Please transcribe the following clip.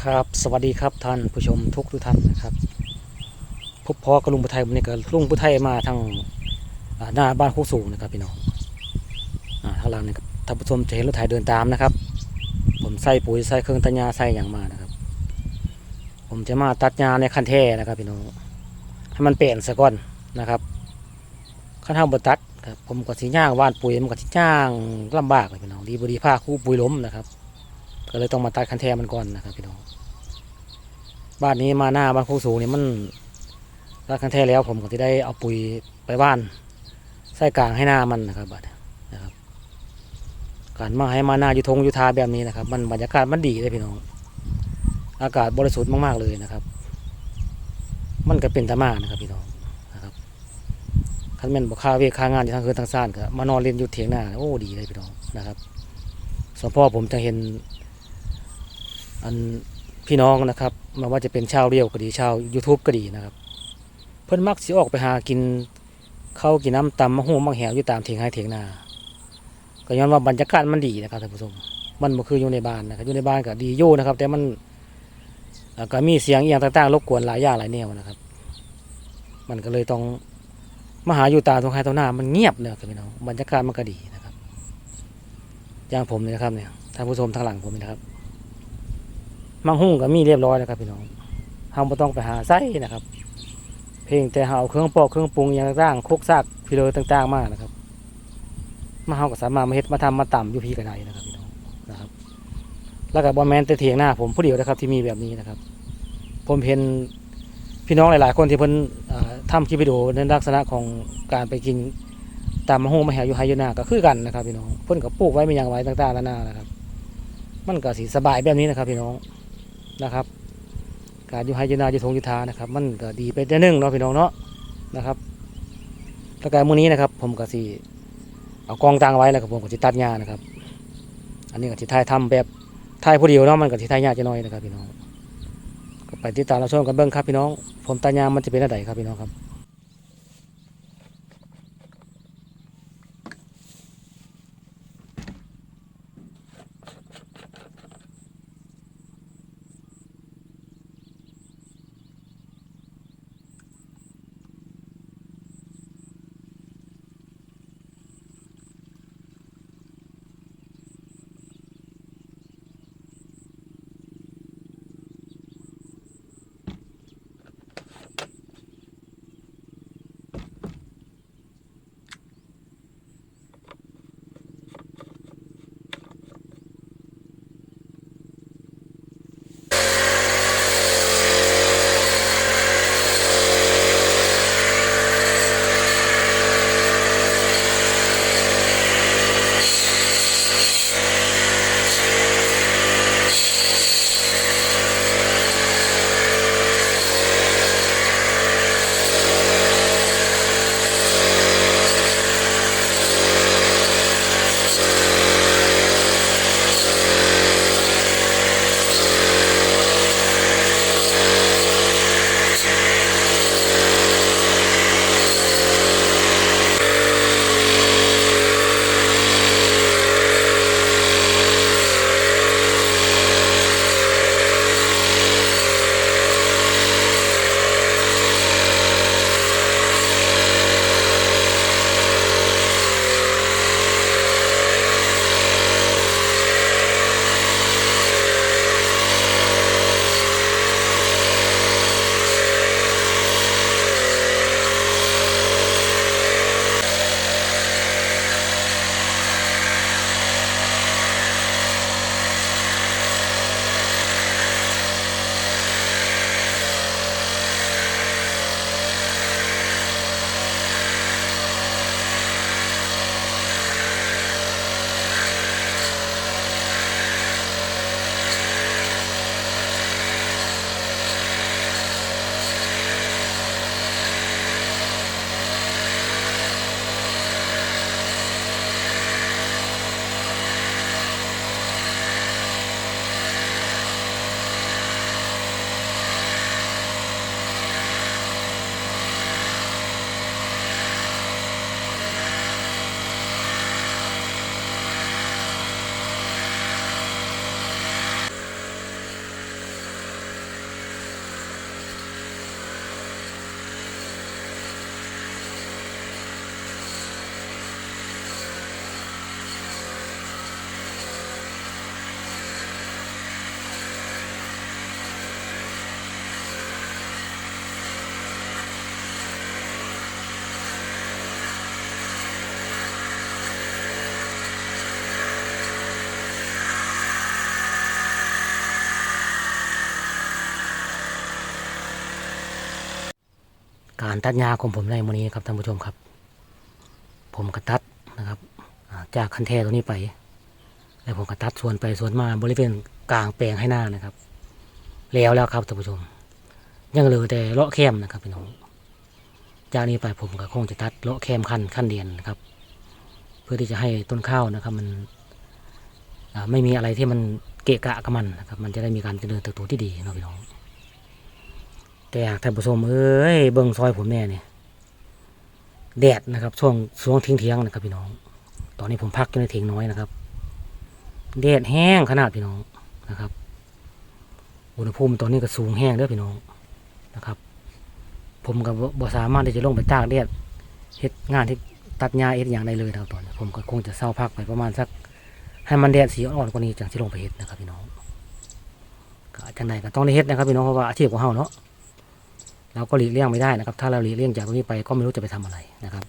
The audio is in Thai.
ครับสวัสดีครับท่านผู้ชมทุกทุกท่านนะครับพบพอกับลุงพุไทยวันนี้ก็ลุงพุไทยมาทางหน้าบ้านโคกสูงนะครับพี่น้องอ่าทางหลังนี่ท่านผู้ชมจะเห็นรถไถเดินตามนะครับ ผมใส่ปุ๋ยใส่เครื่องตัดหญ้าใส่อย่างมานะครับ ผมจะมาตัดหญ้าในคันแท่นะครับพี่น้องให้มันเปลี่ยนซะก่อนนะครับขั้นทางบตัดครับผมก็สิย่างว่านปุ๋ยมันก็สิย่างลำบากเลยพี่น้องดีบดีผ้าคู่ปุ๋ยล้มนะครับ ก็เลยต้องมาตัดคันแทมันก่อนนะครับพี่น้องบ้านนี้มาหน้าบ้านโคกสูงนี่มันตัดคันแทแล้วผมก็จะได้เอาปุ๋ยไปบ้านใส่กลางให้หน้ามันนะครับบัดนะครับ การมาให้มาหน้าอยู่ทงอยู่ทาแบบนี้นะครับ มันบรรยากาศมันดีเลยพี่น้อง อากาศบริสุทธิ์มากๆเลยนะครับ มันก็เป็นตามานะครับพี่น้องนะครับคันแม่นบอกค่าเวกค่างานอยู่ทางคืนทางซ่านก็มานอนเล่นอยู่เถียงหน้าโอ้ดีเลยพี่น้องนะครับส่วนพ่อผมจะเห็น อันพี่น้องนะครับไมาว่าจะเป็นชาวเรียวก็ดีชาว YouTube ก็ดีนะครับ เพิ่นมักสิออกไปหากินเข้ากินน้ำตำมะฮู้มังแหวอยู่ตามเถียงไห้เถียงนา ก็ย้อนว่าบรรยากาศมันดีนะครับท่านผู้ชมมันบ่คืออยู่ในบ้านนะครับอยู่ในบ้านก็ดีอยู่นะครับ แต่มันก็มีเสียงอีหยังต่างๆรบกวนหลายอย่างหลายแนวนะครับ มันก็เลยต้องมาหาอยู่ตามทงไห้ตรงหน้ามันเงียบเนี่ยครับพี่น้องบรรยากาศมันก็ดีนะครับอย่างผมเนี่ยนะครับเนี่ยท่านผู้ชมทางหลังผมนะครับ มังหุ่งก็มีเรียบร้อยแล้วครับพี่น้องเฮาบ่ต้องไปหาไส้นะครับ เพียงแต่เฮาเอาเครื่องปอกเครื่องปรุงอย่างต่างๆโคกซากพิเลต่างๆมานะครับ มาเฮาก็สามารถมาเฮ็ดมาทำมาต่ำอยู่พี่ก็ได้นะครับพี่น้องนะครับ แล้วก็บ่แม่นแต่เถียงหน้าผมผู้เดียวนะครับที่มีแบบนี้นะครับ ผมเห็นพี่น้องหลายๆ คนที่เพิ่นเอ่อทำคลิปวิดีโอในลักษณะของการไปกินตามมะฮงมาแหวอยู่ไฮยูนาก็คือกันนะครับพี่น้องเพิ่นก็ปลูกไว้มีอย่างไว้ต่างๆนานานะครับ มันก็สิสบายแบบนี้นะครับพี่น้อง นะครับ การอยู่ไฮยูนาอยู่ทงยุทธานะครับ มันก็ดีไปแต่นึงเนาะพี่น้องเนาะนะครับแล้วการมื้อนี้นะครับ ผมก็สิเอากองตังไว้แล้วครับผมก็สิตัดหญ้านะครับ อันนี้ก็สิถ่ายทำแบบถ่ายผู้เดียวเนาะมันก็สิถ่ายยากจะน้อยนะครับพี่น้องก็ไปติดตามรับชมกันเบิ่งครับพี่น้อง ผมตาหญ้ามันจะเป็นอะไรครับพี่น้องครับ การตัดหญ้าของผมในวันนี้ครับท่านผู้ชมครับ ผมก็ตัดนะครับจากคันแทตัวนี้ไป แล้วผมก็ตัดส่วนไปส่วนมาบริเวณกลางแปลงให้หน้านะครับ แล้วแล้วครับท่านผู้ชม ยังเหลือแต่เลาะแคมนะครับพี่น้องจากนี้ไปผมก็คงจะตัดเลาะแคมขั้นขั้นเดียนนะครับ เพื่อที่จะให้ต้นข้าวนะครับ มันไม่มีอะไรที่มันเกะกะกับมันนะครับ มันจะได้มีการเจริญเติบโตที่ดีนะพี่น้อง แต่หากท่านผู้ชมเอ้ยเบิ่งซอยผมแน่เนี่ยแดดนะครับช่วงช่วงทิ้งเที่ยงนะครับพี่น้อง ตอนนี้ผมพักอยู่ในเถียงน้อยนะครับแดดแห้งขนาดพี่น้องนะครับ อุณหภูมิตอนนี้ก็สูงแห้งเด้อพี่น้องนะครับ ผมก็บ่บ่สามารถที่จะลงไปตากแดดเฮ็ดงานที่ตัดหญ้าเฮ็ดอย่างใดเลยนะครับตอนนี้ผมก็คงจะเศร้าพักไปประมาณสัก ให้มันแดดสีอ่อนกว่านี้จังสิลงไปเฮ็ดนะครับพี่น้องก็จังใดก็ต้องได้เฮ็ดนะครับพี่น้องเพราะว่าอาชีพของเฮาเนาะ เราก็หลีกเลี่ยงไม่ได้นะครับ ถ้าเราหลีกเลี่ยงจากตรงนี้ไปก็ไม่รู้จะไปทำอะไรนะครับ